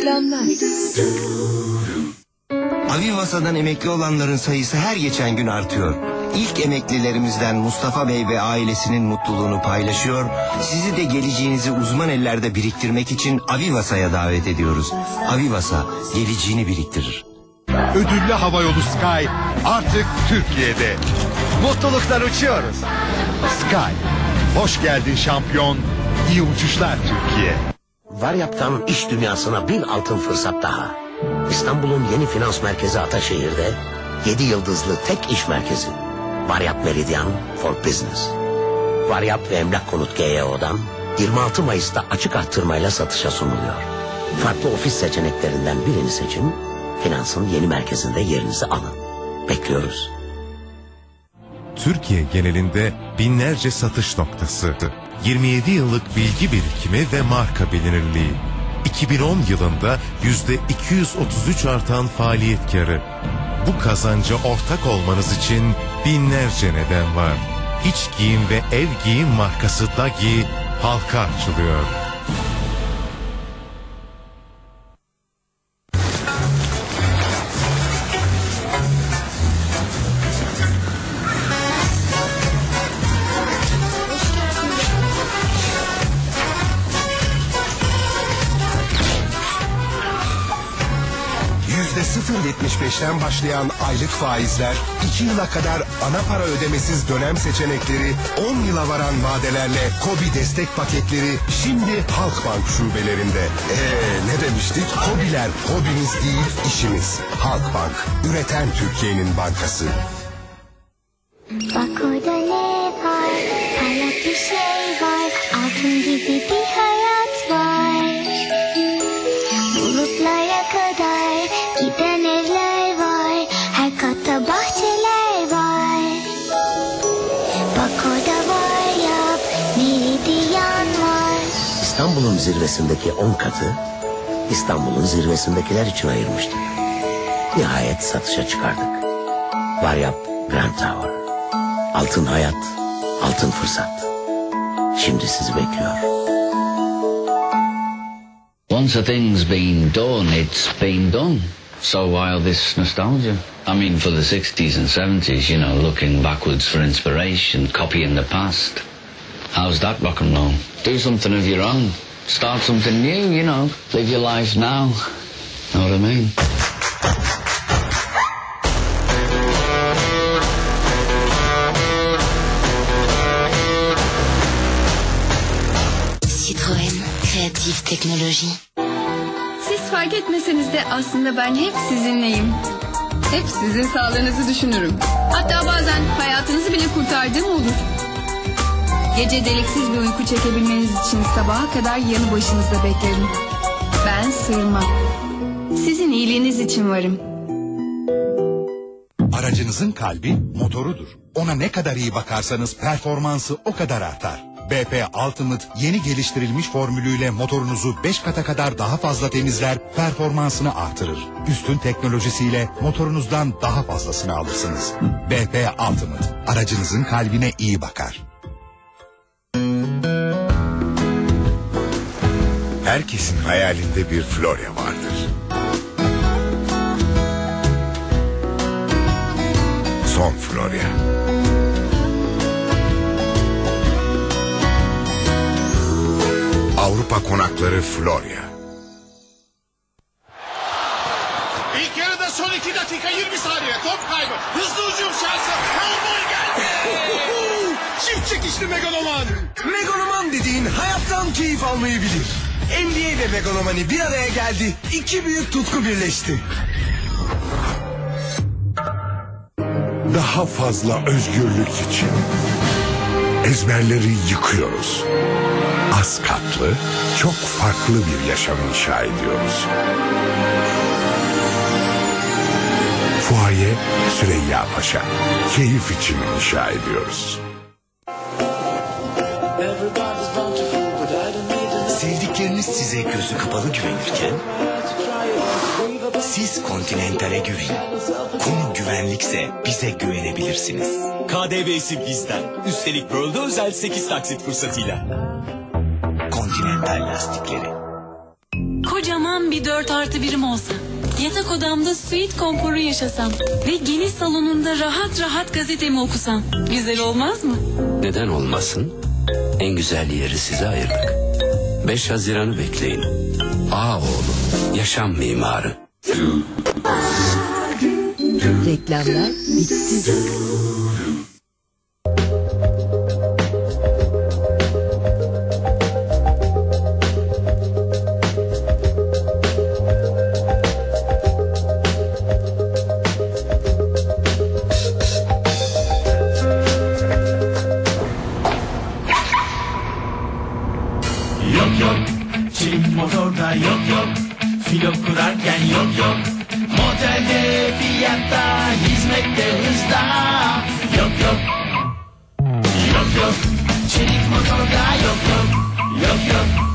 Reklamlar. Avivasa'dan emekli olanların sayısı her geçen gün artıyor. İlk emeklilerimizden Mustafa Bey ve ailesinin mutluluğunu paylaşıyor. Sizi de geleceğinizi uzman ellerde biriktirmek için Avivasa'ya davet ediyoruz. Avivasa geleceğini biriktirir. Ödüllü havayolu Sky artık Türkiye'de. Mutluluklar uçuyoruz. Sky, hoş geldin şampiyon. İyi uçuşlar Türkiye. Varyap'tan iş dünyasına bir altın fırsat daha. İstanbul'un yeni finans merkezi Ataşehir'de 7 yıldızlı tek iş merkezi. Varyap Meridian for Business. Varyap ve Emlak Konut GYO'dan 26 Mayıs'ta açık arttırmayla satışa sunuluyor. Farklı ofis seçeneklerinden birini seçin, finansın yeni merkezinde yerinizi alın. Bekliyoruz. Türkiye genelinde binlerce satış noktası, 27 yıllık bilgi birikimi ve marka bilinirliği. 2010 yılında yüzde 233 artan faaliyet karı. Bu kazanca ortak olmanız için binlerce neden var. İç giyim ve ev giyim markası Dagi halka açılıyor. %0.75'ten başlayan aylık faizler, 2 yıla kadar ana para ödemesiz dönem seçenekleri, 10 yıla varan vadelerle KOBİ destek paketleri şimdi Halkbank şubelerinde. Eee ne demiştik? KOBİ'ler hobimiz değil işimiz. Halkbank, üreten Türkiye'nin bankası. Bak orada ne var? Parlak bir şey İstanbul'un zirvesindeki 10 katı İstanbul'un zirvesindekiler için ayırmıştık. Nihayet satışa çıkardık. Varyap Grand Tower. Altın hayat, altın fırsat. Şimdi sizi bekliyor. Once a thing's been done, it's been done. So why this nostalgia? I mean, for the 60s and 70s, you know, looking backwards for inspiration, copying the past. How's that rock and roll? Do something of your own. Start something new, you know. Live your life now. Know what I mean? Citroën, créative technologie. Siz fark etmeseniz de aslında ben hep sizinleyim. Hep sizin sağlığınızı düşünürüm. Hatta bazen hayatınızı bile kurtardığım olur. Gece deliksiz bir uyku çekebilmeniz için sabaha kadar yanı başınızda beklerim. Ben sığırmam. Sizin iyiliğiniz için varım. Aracınızın kalbi motorudur. Ona ne kadar iyi bakarsanız performansı o kadar artar. BP Ultimate yeni geliştirilmiş formülüyle motorunuzu 5 kata kadar daha fazla temizler, performansını artırır. Üstün teknolojisiyle motorunuzdan daha fazlasını alırsınız. BP Ultimate aracınızın kalbine iyi bakar. Herkesin hayalinde bir Florya vardır. Son Florya. Avrupa konakları Florya. İlk yarıda son 2 dakika 20 saniye top kaybı. Hızlı hücum şansı. Hellboy geldi. Çift çekişli megaloman. Megaloman dediğin hayattan keyif almayı bilir. NBA ve Megalomani bir araya geldi. İki büyük tutku birleşti. Daha fazla özgürlük için. Ezberleri yıkıyoruz. Az katlı, çok farklı bir yaşam inşa ediyoruz. Fuaye Süreyya Paşa. Keyif için inşa ediyoruz. Sevdikleriniz size gözü kapalı güvenirken siz Continental'e güvenin. Konu güvenlikse bize güvenebilirsiniz. KDV'si bizden. Üstelik World'a özel 8 taksit fırsatıyla. Continental lastikleri. Kocaman bir dört artı birim olsa. Yatak odamda suite konforu yaşasam. Ve geniş salonunda rahat rahat gazetemi okusam. Güzel olmaz mı? Neden olmasın? En güzel yeri size ayırdık. 5 Haziran'ı bekleyin. Ağoğlu, yaşam mimarı. Reklamlar bitti. yok yok. Çelik motorda yok yok. Filo kurarken yok yok. Modelde fiyatta hizmette hızda Yok yok. Yok yok. Çelik motorda yok yok. Yok yok.